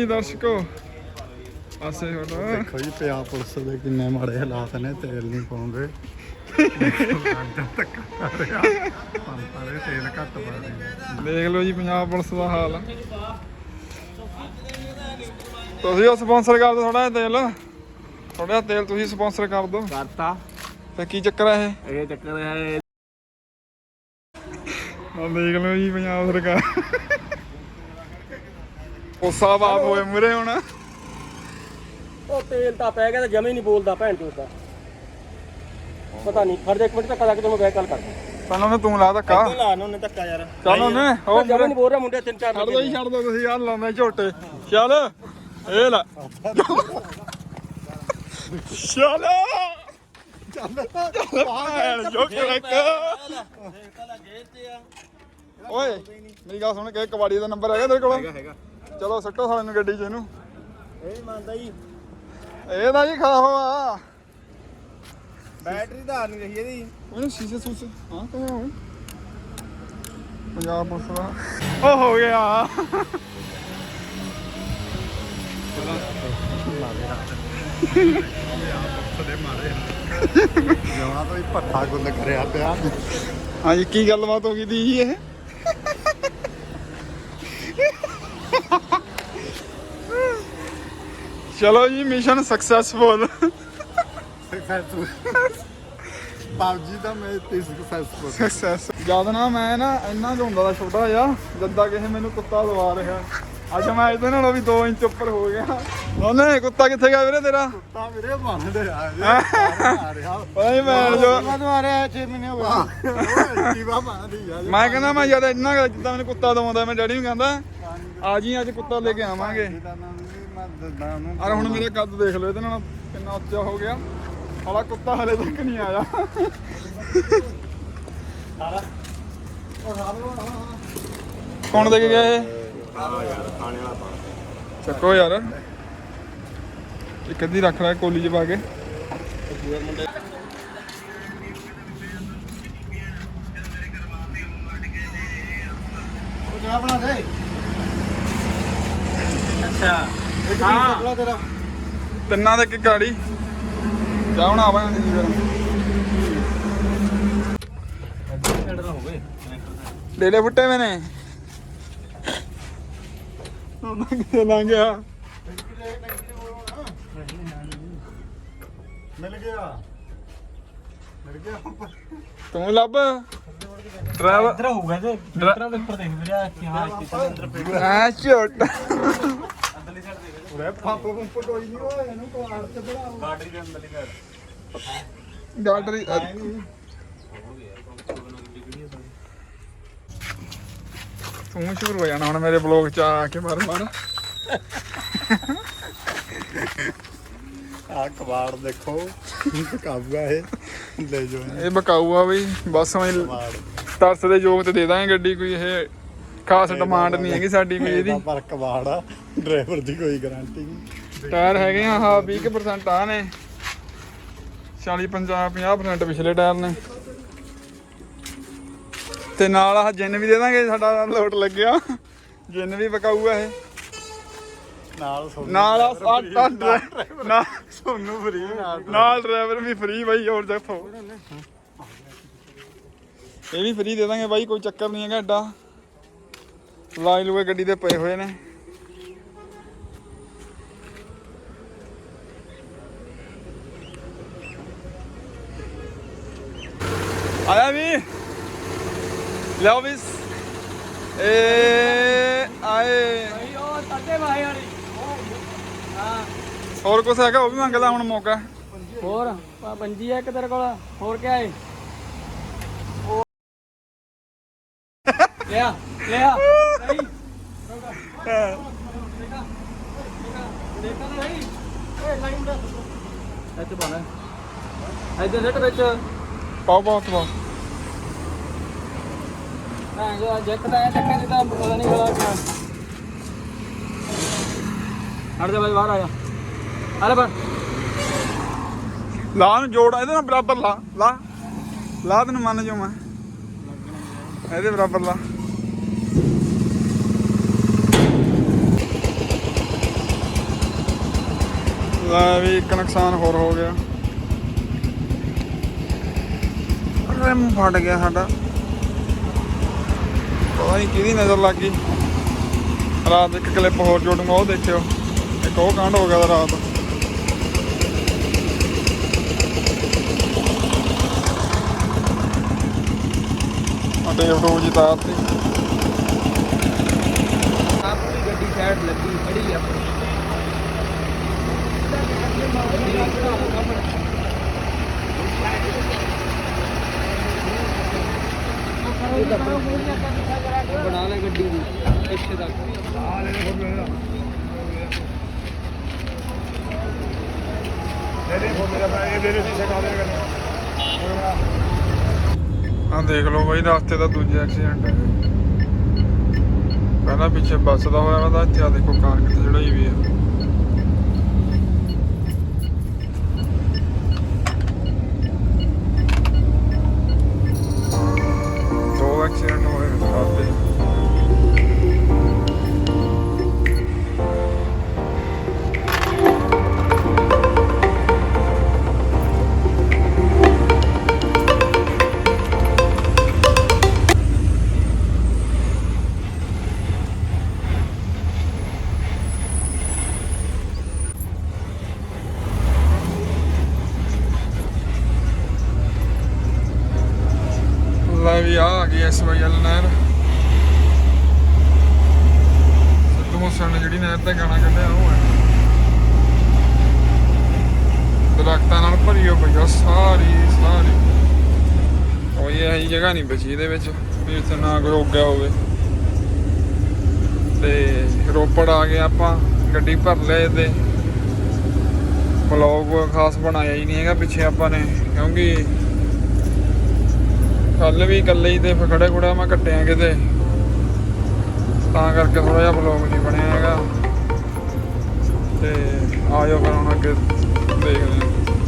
ਜੀ ਦਰਸ਼ਕੋ। ਪਾਸੇ ਹੋਣਾ ਦੇਖੋ ਜੀ ਪੰਜਾਬ ਪੁਲਿਸ ਦੇ ਕਿੰਨੇ ਮਾੜੇ ਹਾਲਾਤ ਨੇ ਤੇਲ ਨਹੀਂ ਪਾਉਂਦੇ। ਪੰਪਾਂ ਦੇ ਤੇਲ ਘੱਟ ਦੇਖ ਲਓ ਜੀ ਪੰਜਾਬ ਪੁਲਿਸ ਦਾ ਹਾਲ। ਤੁਸੀਂ ਉਹ ਸਪਾਂਸਰ ਕਰ ਦਿਓ ਥੋੜਾ ਜਿਹਾ ਤੇਲ। ਥੋੜਾ ਜਿਹਾ ਤੇਲ ਤੁਸੀਂ ਸਪਾਂਸਰ ਕਰ ਦਿਓ। ਕਰਤਾ। ਤੇ ਕੀ ਚੱਕਰ ਹੈ ਇਹ? ਇਹ ਚੱਕਰ ਹੈ ਆ ਦੇਖ ਲਓ ਜੀ ਪੰਜਾਬ ਸਰਕਾਰ। ਉਹ ਸਾਹਿਬ ਆਪ ਹੋਏ ਮੁਰੇ ਹੁਣ। ਉਹ ਤੇਲ ਤਾਂ ਪੈ ਗਿਆ ਤੇ ਜਮੇ ਨਹੀਂ ਬੋਲਦਾ ਭੈਣ ਚੋਦ ਦਾ। ਪਤਾ ਨਹੀਂ ਖੜ ਜਾ ਇੱਕ ਮਿੰਟ ਤੱਕ ਲਾ ਕੇ ਤੈਨੂੰ ਬੈਕ ਕਾਲ ਕਰ ਪਹਿਲਾਂ ਉਹਨੇ ਤੂੰ ਲਾ ਧੱਕਾ। ਲਾ ਉਹਨੇ ਧੱਕਾ ਯਾਰ। ਚੱਲ ਉਹਨੇ ਉਹ ਜਮੇ ਨਹੀਂ ਬੋਲ ਰਿਹਾ ਮੁੰਡੇ ਤਿੰਨ ਚਾਰ ਛੱਡ ਦੋ ਛੱਡ ਦੋ ਤੁਸੀਂ ਯਾਰ ਲਾਉਂਦੇ ਝੋਟੇ। ਚੱਲ ਇਹ ਲੈ। ਚੱਲ। ਚੱਲ ਭੈਣ ਜੋ ਕਰਕ ਓਏ ਮੇਰੀ ਗੱਲ ਸੁਣ ਕੇ ਕਬਾੜੀ ਦਾ ਨੰਬਰ ਹੈਗਾ ਤੇਰੇ ਕੋਲ? ਹੈਗਾ। ਚਲੋ ਸੱਟੋ ਸਾਲੇ ਨੂੰ ਗੱਡੀ 'ਚ ਇਹਨੂੰ। ਇਹ ਮੰਨਦਾ ਜੀ। ਇਹ ਤਾਂ ਜੀ ਖਾ ਹੋਆ ਬੈਟਰੀ ਧਾਰ ਨਹੀਂ ਰਹੀ ਇਹਦੀ। ਉਹਨੂੰ ਸ਼ੀਸ਼ੇ ਸੂਸੇ। ਹਾਂ ਕਿਹਾ ਹੋਏ? ਪੰਜਾਬ ਪੁਲਿਸ ਦਾ। ਉਹ ਹੋ ਗਿਆ। ਜਮਾ ਤੋਂ ਹੀ ਭੱਠਾ ਗੁੱਲ ਕਰਿਆ ਪਿਆ ਹਾਂਜੀ ਕੀ ਗੱਲਬਾਤ ਹੋ ਗਈ ਦੀ ਜੀ ਇਹ? ਚਲੋ ਜੀ ਮਿਸ਼ਨ ਸਕਸੈਸਫੁਲ ਸਕਸੈਸਫੁਲ ਪਬਜੀ ਦਾ ਮੈਂ ਤੇ ਸਕਸੈਸਫੁਲ ਸਕਸੈਸ ਜਦ ਨਾ ਮੈਂ ਨਾ ਇੰਨਾ ਕੁ ਹੁੰਦਾ ਦਾ ਛੋਟਾ ਜਿਹਾ ਜਦਾਂ ਕਿਸੇ ਮੈਨੂੰ ਕੁੱਤਾ ਦਵਾ ਰਿਹਾ। ਅੱਜ ਮੈਂ ਇਹਦੇ ਨਾਲੋਂ ਵੀ 2 ਇੰਚ ਉੱਪਰ ਹੋ ਗਿਆ। ਉਹਨੇ ਕੁੱਤਾ ਕਿੱਥੇ ਗਿਆ ਵੀਰੇ ਤੇਰਾ? ਤਾਂ ਵੀਰੇ ਮੰਨਦੇ ਆ ਰਿਹਾ। ਓਏ ਮੈਂ ਜੋ ਆ ਰਿਹਾ 6 ਮਹੀਨੇ ਹੋ ਗਏ। ਓਏ ਜੀਵਾ ਮਾਰਦੀ ਆ। ਮੈਂ ਕਹਿੰਦਾ ਮੈਂ ਜਦ ਇੰਨਾ ਜਿੱਦਾਂ ਮੈਨੂੰ ਕੁੱਤਾ ਦਵਾਉਂਦਾ ਮੈਂ ਡੈਡੀ ਨੂੰ ਕਹਿੰਦਾ ਆ ਜੀ ਅੱਜ ਕੁੱਤਾ ਲੈ ਕੇ ਆਵਾਂਗੇ। ਮੈਂ ਦਿੰਦਾ ਉਹਨੂੰ। ਅਰ ਹੁਣ ਮੇਰੇ ਕੱਦ ਦੇਖ ਲਓ, ਇਹਦੇ ਨਾਲ ਕਿੰਨਾ ਉੱਚਾ ਹੋ ਗਿਆ। ਹਾਲਾ ਕੁੱਤਾ ਹਲੇ ਤੱਕ ਨਹੀਂ ਆਇਆ। ਕੌਣ ਦੇ ਕੇ ਗਿਆ ਇਹ? ਚੱਕੋ ਯਾਰ। ਇੱਕ ਅੱਧੀ ਰੱਖ ਲੈ, ਕੋਲੀ 'ਚ ਪਾ ਕੇ। ਹਾਂ। ਤਿੰਨਾਂ ਦੇ ਇੱਕ ਗਾੜੀ? ਚਾਹ ਬਣਾ ਬਣਾ ਜੀ ਫਿਰ। ਛੱਡ ਦਾ ਹੋਵੇ ਡੇਲੇ ਫੁੱਟੇ ਵੇ ਨੇ। ਉਹਨਾਂ ਕਿਤੇ ਲੰਘ ਗਿਆ ਮਿਲ ਗਿਆ ਮਿਲ ਗਿਆ ਤੂੰ ਲੱਭ। ਡਰਾਈਵਰ ਇੱਧਰ ਹੋਊਗਾ ਤੇ ਮਿੱਤਰਾਂ ਦੇ ਉੱਪਰ ਦੇਖ ਵੀਰੇ ਕਿ ਹਾਂ ਇੱਥੇ ਅੰਦਰ ਆ ਝੋਟਾ। ਅੰਦਰਲੀ ਸਾਈਡ ਦੇਖ। ਉਰੇ ਪੰਪ ਕੋਈ ਨਹੀਂ ਇਹਨੂੰ ਦੇ ਤੂੰ ਮਸ਼ਹੂਰ ਹੋ ਜਾਣਾ ਹੁਣ ਮੇਰੇ ਬਲੌਗ ਚ ਆ ਕੇ ਮਾਰ ਮਾਰ। ਆ ਕਬਾੜ ਦੇਖੋ ਕਾਬੂਆ ਇਹ। ਲੈ ਜੋ ਇਹ ਬਕਾਊ ਆ ਬਈ ਬਸ ਮੈਂ ਤਰਸ ਦੇ ਯੋਗ ਤੇ ਦੇ ਦਾਂਗੇ ਗੱਡੀ ਕੋਈ ਇਹ ਖਾਸ ਡਿਮਾਂਡ ਨਹੀਂ ਹੈਗੀ ਸਾਡੀ ਕੋਈ ਇਹਦਾ। ਪਰ ਕਬਾੜ ਆ। ਡਰਾਈਵਰ ਦੀ ਕੋਈ ਗਾਰੰਟੀ ਨਹੀਂ। ਟਾਇਰ ਹੈਗੇ ਆ ਹਾਂ 20% ਆ ਨੇ। 40 50 50% ਪਿਛਲੇ ਟਾਇਰ ਨੇ। ਤੇ ਨਾਲ ਆਹ ਜਿੰਨ ਵੀ ਦੇ ਦਾਂਗੇ ਸਾਡਾ ਲੋਟ ਲੱਗਿਆ। ਜਿੰਨ ਵੀ ਬਕਾਊ ਆ ਇਹ। ਨਾਲ ਸੋਨੂੰ ਨਾਲ ਆ ਸਾਡਾ ਡਰਾਈਵਰ ਨਾਲ ਸੋਨੂੰ ਫਰੀ ਨਾਲ ਨਾਲ ਡਰਾਈਵਰ ਵੀ ਫ੍ਰੀ ਬਾਈ ਹੋਰ ਦੇਖੋ। ਇਹ ਵੀ ਫ੍ਰੀ ਦੇ ਦਾਂਗੇ ਬਾਈ ਕੋਈ ਚੱਕਰ ਨਹੀਂ ਹੈਗਾ ਐਡਾ। ਲਾਈ ਲੂਏ ਗੱਡੀ ਦੇ ਪਏ ਹੋਏ ਨੇ। ਵੀ ਲਿਆਓ ਵੀ ਏ ਆਏ ਉਹ ਸਾਡੇ ਵਾਹੇ ਵਾਲੀ ਹਾਂ ਹੋਰ ਕੁਛ ਹੈਗਾ? ਉਹ ਵੀ ਮੰਗਦਾ ਹੁਣ ਮੌਕਾ। ਹੋਰ ਪੰਜੀ ਆ ਇੱਕ ਤੇਰੇ ਕੋਲ। ਹੋਰ ਕਿਆ ਏ? ਲਿਆ ਲਿਆ। ਨਹੀਂ ਦੇਖਾ ਤਾਂ ਨਹੀਂ ਏ ਲਾਈਨ ਦਾ ਇੱਥੇ ਬਣਾ ਇੱਧਰ ਸੱਟ ਵਿੱਚ ਪਾਓ ਪਾਓ ਪਾਓ ਹਾਂ ਜੋ ਜੱਕ ਦਾ ਇਹ ਚੱਕਰ ਪਤਾ ਨਹੀਂ ਗਲਾ ਕਿਆ ਹਟ ਜਾ ਬਾਈ, ਬਾਹਰ ਆ ਜਾ। ਆ ਲੈ ਲਾ ਨੂੰ ਜੋੜ, ਇਹਦੇ ਨਾਲ ਬਰਾਬਰ ਲਾ ਲਾ। ਲਾ ਤੈਨੂੰ ਮੰਨ ਜਾਉ ਮੈਂ। ਇਹਦੇ ਬਰਾਬਰ ਲਾ। ਲੈ ਵੀ ਇੱਕ ਨੁਕਸਾਨ ਹੋਰ ਹੋ ਗਿਆ। ਰਿਮ ਫਟ ਗਿਆ ਸਾਡਾ। ਪਤਾ ਨਹੀਂ ਕਿਹਦੀ ਨਜ਼ਰ ਲੱਗ ਗਈ। ਰਾਤ ਇੱਕ ਕਲਿੱਪ ਹੋਰ ਜੋੜੂਗਾ ਉਹ ਦੇਖਿਓ। ਇੱਕ ਉਹ ਕਾਂਡ ਹੋ ਗਿਆ ਤਾ ਰਾਤ। ਅਟੇ ਆਟੋ ਜੀ ਤਾਰਤੀ ਆਪਣੀ ਗੱਡੀ ਸਾਈਡ ਲੱਗੀ ਖੜੀ ਆ ਬਣਾ ਲੈ ਗੱਡੀ ਦੀ ਇੱਥੇ ਤੱਕ ਆ ਦੇਖ ਲਓ ਬਈ, ਰਸਤੇ ਦਾ ਦੂਜਾ ਐਕਸੀਡੈਂਟ ਹੈ। ਪਹਿਲਾਂ ਪਿੱਛੇ ਬੱਸ ਦਾ ਹੋਇਆ ਵਾ ਤਾਂ ਇੱਥੇ ਆ ਦੇਖੋ ਕਾਰ ਕਿੱਥੇ ਚੜਾਈ ਵੀ ਹੈ, ਦੋ ਐਕਸੀਡੈਂਟ ਹੋਏ ਰਸਤੇ ਵੀ ਆ ਨਹਿਰ। ਸਿੱਧੂ ਮੂਸੇ ਜਿਹੜੀ ਨਹਿਰ ਤੇ ਗਾਣਾ ਕੱਢਿਆ, ਉਹ ਹੈ। ਦਰਖਤਾਂ ਨਾਲ ਭਰੀ ਹੋ ਪਈ ਆ ਸਾਰੀ ਸਾਰੀ। ਕੋਈ ਇਹੀ ਜਗ੍ਹਾ ਨਹੀਂ ਬਚੀ ਇਹਦੇ ਵਿੱਚ, ਵੀ ਇੱਥੇ ਨਾ ਕੋਈ ਉੱਗਿਆ ਹੋਵੇ। ਤੇ ਰੋਪੜ ਆ ਗਏ ਆਪਾਂ, ਗੱਡੀ ਭਰ ਲਿਆ ਤੇ ਵਲੌਗ ਖਾਸ ਬਣਾਇਆ ਹੀ ਨਹੀਂ ਹੈਗਾ, ਪਿੱਛੇ ਆਪਾਂ ਨੇ, ਕਿਉਂਕਿ ਕੱਲ ਵੀ ਇਕੱਲੇ ਹੀ ਤੇ ਫਿਰ ਖੜੇ ਖੁੜਾ ਮੈਂ ਕੱਟਿਆ ਕਿਤੇ। ਤਾਂ ਕਰਕੇ ਥੋੜਾ ਜਿਹਾ ਵਲੌਗ ਨਹੀਂ ਬਣਿਆ ਹੈਗਾ। ਤੇ ਆਜੋ ਫਿਰ ਹੁਣ ਅੱਗੇ ਦੇਖਦੇ ਹਾਂ।